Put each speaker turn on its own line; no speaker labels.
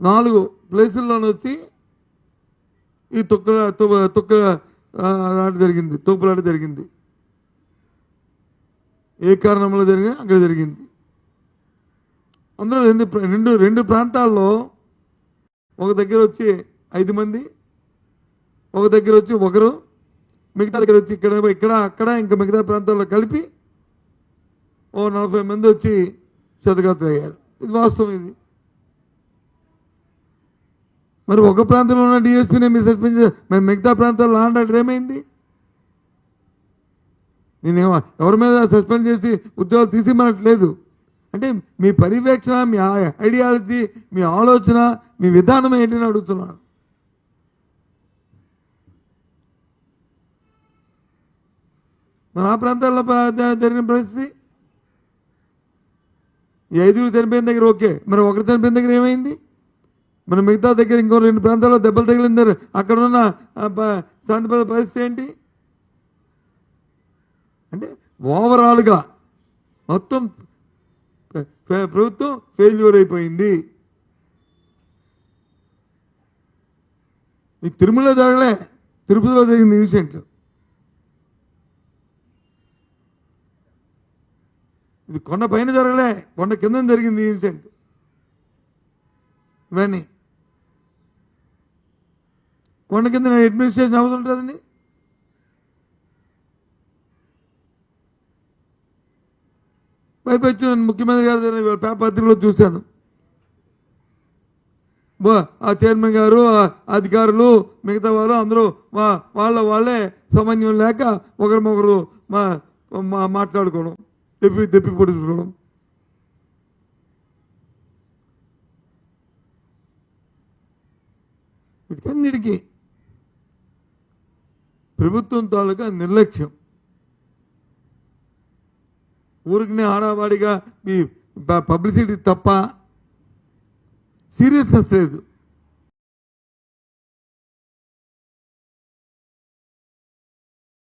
నాలుగు ప్లేసుల్లోనే వచ్చి ఈ తొక్క తొక్క తొక్కుల జరిగింది. తోపులాట జరిగింది. ఏ కారణంలో జరిగినా అక్కడ జరిగింది. అందులో రెండు ప్ర- రెండు రెండు ప్రాంతాల్లో ఒక దగ్గర వచ్చి ఐదు మంది ఒక దగ్గర వచ్చి ఒకరు మిగతా దగ్గర వచ్చి ఇక్కడ ఇక్కడ అక్కడ ఇంకా మిగతా ప్రాంతాల్లో కలిపి ఓ నలభై మంది వచ్చి శతగాతులు అయ్యారు ఇది వాస్తవం ఇది. మరి ఒక ప్రాంతంలో ఉన్న డిఎస్పీని మీరు సస్పెండ్ చే- మరి మిగతా ప్రాంతాల్లో లాండ్ ఆర్డర్ ఏమైంది? నేనేమో ఎవరి మీద సస్పెండ్ చేసి ఉద్యోగాలు తీసిమనట్లేదు అంటే మీ పర్యవేక్షణ మీ ఆ- ఐడియాలజీ మీ ఆలోచన మీ విధానం ఏంటని అడుగుతున్నాను మన ఆ ప్రాంతాల్లో జరిగిన పరిస్థితి? ఈ ఐదుగురు చనిపోయిన దగ్గర ఓకే. మరి ఒకరు చనిపోయిన దగ్గర ఏమైంది? మన మిగతా దగ్గర ఇంకో రెండు ప్రాంతాల్లో దెబ్బలు తగిలిందారు. అక్కడ ఉన్న ప- శాంతి పరిస్థితి ఏంటి? అంటే ఓవరాల్గా మొత్తం ప్రభుత్వం ఫెయిల్యూర్ అయిపోయింది. ఈ తిరుమల జరగలే. తిరుపతిలో జరిగింది ఇన్సిడెంట్. ఇది కొండ పైన జరగలే. కొండ కింద జరిగింది ఈ ఇన్సిడెంట్. ఇవన్నీ. కొండ కింద అడ్మినిస్ట్రేషన్ అవుతుంటుందండి. పైపెచ్చు ముఖ్యమంత్రి గారి దగ్గర పత్రికలో చూశాను. బా ఆ చైర్మన్ గారు అధికారులు మిగతా వారు అందరూ వాళ్ళ వాళ్ళే సమన్వయం లేక ఒకరినొకరు మా మా మాట్లాడుకోవడం తెప్పి తెప్పి పొడుచుకోవడం. వీటికన్నిటికీ ప్రభుత్వం తాలూకా నిర్లక్ష్యం. ఊరికినే ఆడావాడిగా మీ పబ్లిసిటీ తప్ప సీరియస్నెస్ లేదు.